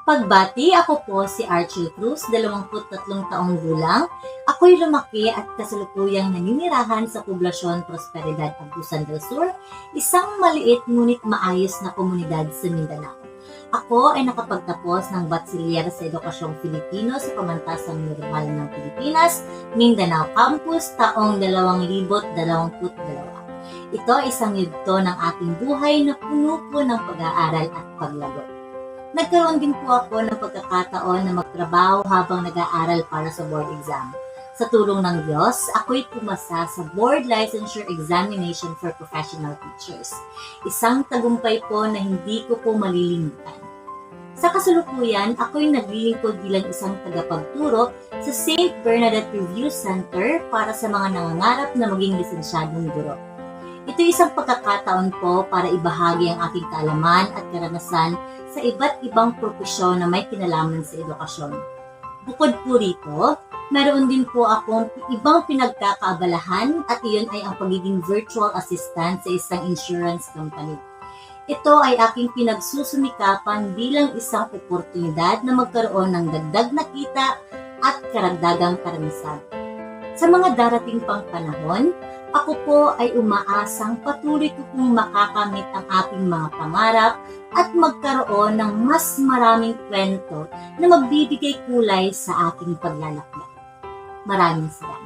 Pagbati, ako po si Archie Cruz, 23 taong gulang. Ako'y lumaki at kasalukuyang naninirahan sa poblasyon Prosperidad, Agusan del Sur, isang maliit ngunit maayos na komunidad sa Mindanao. Ako ay nakapagtapos ng Bachelier sa Edukasyong Filipino sa Pamantasang Normal ng Pilipinas, Mindanao Campus, taong 2022. Ito ay isang yugto ng ating buhay na puno po ng pag-aaral at paglago. Nagkaroon din po ako ng pagkakataon na magtrabaho habang nag-aaral para sa board exam. Sa tulong ng Diyos, ako'y pumasa sa Board Licensure Examination for Professional Teachers. Isang tagumpay po na hindi ko po malilimutan. Sa kasalukuyan, ako'y naglilingkod bilang isang tagapagturo sa St. Bernadette Review Center para sa mga nangangarap na maging lisensyadong guro. Ito isang pagkakataon po para ibahagi ang aking kaalaman at karanasan sa iba't ibang propesyon na may kinalaman sa edukasyon. Bukod po rito, meron din po akong ibang pinagkakaabalahan at iyon ay ang pagiging virtual assistant sa isang insurance company. Ito ay aking pinagsusumikapan bilang isang oportunidad na magkaroon ng dagdag na kita at karagdagang karanasan. Sa mga darating pang panahon, ako po ay umaasang patuloy ko pong makakamit ang aking mga pangarap at magkaroon ng mas maraming kwento na magbibigay kulay sa aking paglalakbay. Maraming salamat.